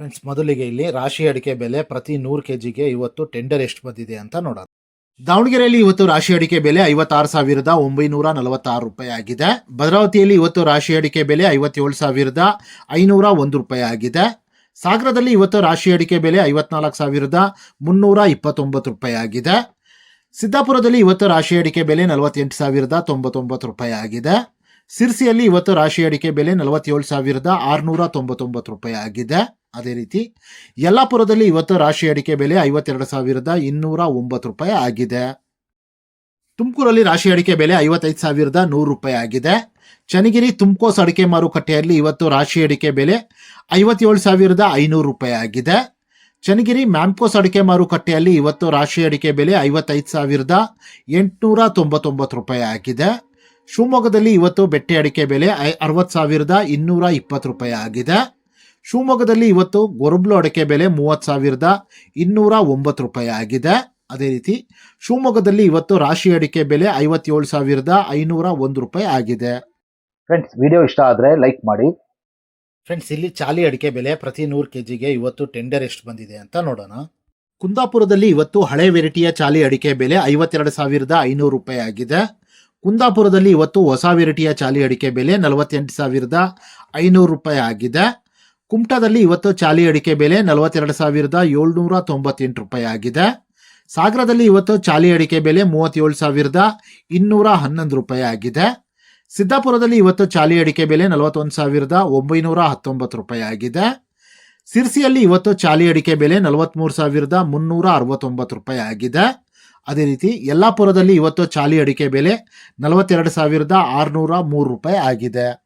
Friends ಮೊದಲಿಗೆ ಇಲ್ಲಿ ರಾಶಿ ಅಡಿಕೆ ಬೆಲೆ ಪ್ರತಿ ನೂರು ಕೆ ಜಿಗೆ ಇವತ್ತು ಟೆಂಡರ್ ಎಷ್ಟು ಬಂದಿದೆ ಅಂತ ನೋಡೋಣ. ದಾವಣಗೆರೆಯಲ್ಲಿ ಇವತ್ತು ರಾಶಿ ಅಡಿಕೆ ಬೆಲೆ ಐವತ್ತಾರು ಸಾವಿರದ ಒಂಬೈನೂರ ನಲವತ್ತಾರು ರೂಪಾಯಿ ಆಗಿದೆ. ಭದ್ರಾವತಿಯಲ್ಲಿ ಇವತ್ತು ರಾಶಿ ಅಡಿಕೆ ಬೆಲೆ ಐವತ್ತೇಳು ಸಾವಿರದ ಐನೂರ ಒಂದು ರೂಪಾಯಿ ಆಗಿದೆ. ಸಾಗರದಲ್ಲಿ ಇವತ್ತು ರಾಶಿ ಅಡಿಕೆ ಬೆಲೆ ಐವತ್ನಾಲ್ಕು ಸಾವಿರದ ಮುನ್ನೂರ ಇಪ್ಪತ್ತೊಂಬತ್ತು ರೂಪಾಯಿ ಆಗಿದೆ. ಸಿದ್ದಾಪುರದಲ್ಲಿ ಇವತ್ತು ರಾಶಿ ಅಡಿಕೆ ಬೆಲೆ ನಲವತ್ತೆಂಟು ಸಾವಿರದ ತೊಂಬತ್ತೊಂಬತ್ತು ರೂಪಾಯಿ ಆಗಿದೆ. ಸಿರ್ಸಿಯಲ್ಲಿ ಇವತ್ತು ರಾಶಿ ಅಡಿಕೆ ಬೆಲೆ ನಲವತ್ತೇಳು ಸಾವಿರದ ಆರುನೂರ ತೊಂಬತ್ತೊಂಬತ್ತು ರೂಪಾಯಿ ಆಗಿದೆ. ಅದೇ ರೀತಿ ಯಲ್ಲಾಪುರದಲ್ಲಿ ಇವತ್ತು ರಾಶಿ ಅಡಿಕೆ ಬೆಲೆ ಐವತ್ತೆರಡು ಸಾವಿರದ ಇನ್ನೂರ ಒಂಬತ್ತು ರೂಪಾಯಿ ಆಗಿದೆ. ತುಮಕೂರಲ್ಲಿ ರಾಶಿ ಅಡಿಕೆ ಬೆಲೆ ಐವತ್ತೈದು ಸಾವಿರದ ನೂರು ರೂಪಾಯಿ ಆಗಿದೆ. ಚನ್ನಗಿರಿ ತುಮಕೋಸ್ ಅಡಿಕೆ ಮಾರುಕಟ್ಟೆಯಲ್ಲಿ ಇವತ್ತು ರಾಶಿ ಅಡಿಕೆ ಬೆಲೆ ಐವತ್ತೇಳು ಸಾವಿರದ ಐನೂರು ರೂಪಾಯಿ ಆಗಿದೆ. ಚನ್ನಗಿರಿ ಮ್ಯಾಂಪ್ಕೋಸ್ ಅಡಿಕೆ ಮಾರುಕಟ್ಟೆಯಲ್ಲಿ ಇವತ್ತು ರಾಶಿ ಅಡಿಕೆ ಬೆಲೆ ಐವತ್ತೈದು ಸಾವಿರದ ಎಂಟುನೂರ ತೊಂಬತ್ತೊಂಬತ್ತು ರೂಪಾಯಿ ಆಗಿದೆ. ಶಿವಮೊಗ್ಗದಲ್ಲಿ ಇವತ್ತು ಬೆಟ್ಟೆ ಅಡಿಕೆ ಬೆಲೆ ಐ ಅರವತ್ತು ಸಾವಿರದ ಇನ್ನೂರ ಇಪ್ಪತ್ತು ರೂಪಾಯಿ ಆಗಿದೆ. ಶಿವಮೊಗ್ಗದಲ್ಲಿ ಇವತ್ತು ಗೊರಬ್ಲು ಅಡಿಕೆ ಬೆಲೆ ಮೂವತ್ತು ಸಾವಿರದ ಇನ್ನೂರ ಒಂಬತ್ತು ರೂಪಾಯಿ ಆಗಿದೆ. ಅದೇ ರೀತಿ ಶಿವಮೊಗ್ಗದಲ್ಲಿ ಇವತ್ತು ರಾಶಿ ಅಡಿಕೆ ಬೆಲೆ ಐವತ್ತೇಳು ಸಾವಿರದ ಐನೂರ ಒಂದು ರೂಪಾಯಿ ಆಗಿದೆ. ಫ್ರೆಂಡ್ಸ್ ವಿಡಿಯೋ ಇಷ್ಟ ಆದರೆ ಲೈಕ್ ಮಾಡಿ. ಫ್ರೆಂಡ್ಸ್ ಇಲ್ಲಿ ಚಾಲಿ ಅಡಿಕೆ ಬೆಲೆ ಪ್ರತಿ ನೂರು ಕೆ ಜಿಗೆ ಇವತ್ತು ಟೆಂಡರ್ ಎಷ್ಟು ಬಂದಿದೆ ಅಂತ ನೋಡೋಣ. ಕುಂದಾಪುರದಲ್ಲಿ ಇವತ್ತು ಹಳೆ ವೆರೈಟಿಯ ಚಾಲಿ ಅಡಿಕೆ ಬೆಲೆ ಐವತ್ತೆರಡು ಸಾವಿರದ ಐನೂರು ರೂಪಾಯಿ ಆಗಿದೆ. ಕುಂದಾಪುರದಲ್ಲಿ ಇವತ್ತು ಹೊಸ ವೆರೈಟಿಯ ಚಾಲಿ ಅಡಿಕೆ ಬೆಲೆ ನಲವತ್ತೆಂಟು ಸಾವಿರದ ಐನೂರು ರೂಪಾಯಿ ಆಗಿದೆ. ಕುಮಟಾದಲ್ಲಿ ಇವತ್ತು ಚಾಲಿ ಅಡಿಕೆ ಬೆಲೆ ನಲವತ್ತೆರಡು ಸಾವಿರದ ಏಳ್ನೂರ ತೊಂಬತ್ತೆಂಟು ರೂಪಾಯಿ ಆಗಿದೆ. ಸಾಗರದಲ್ಲಿ ಇವತ್ತು ಚಾಲಿ ಅಡಿಕೆ ಬೆಲೆ ಮೂವತ್ತೇಳು ಸಾವಿರದ ಇನ್ನೂರ ಹನ್ನೊಂದು ರೂಪಾಯಿ ಆಗಿದೆ. ಸಿದ್ದಾಪುರದಲ್ಲಿ ಇವತ್ತು ಚಾಲಿ ಅಡಿಕೆ ಬೆಲೆ ನಲವತ್ತೊಂದು ಸಾವಿರದ ಒಂಬೈನೂರ ಹತ್ತೊಂಬತ್ತು ರೂಪಾಯಿ ಆಗಿದೆ. ಸಿರ್ಸಿಯಲ್ಲಿ ಇವತ್ತು ಚಾಲಿ ಅಡಿಕೆ ಬೆಲೆ ನಲವತ್ತ್ಮೂರು ಸಾವಿರದ ಮುನ್ನೂರ ಅರವತ್ತೊಂಬತ್ತು ರೂಪಾಯಿ ಆಗಿದೆ. ಅದೇ ರೀತಿ ಯಲ್ಲಾಪುರದಲ್ಲಿ ಇವತ್ತು ಚಾಲಿ ಅಡಿಕೆ ಬೆಲೆ ನಲವತ್ತೆರಡು ಸಾವಿರದ ಆರುನೂರ ಮೂರು ರೂಪಾಯಿ ಆಗಿದೆ.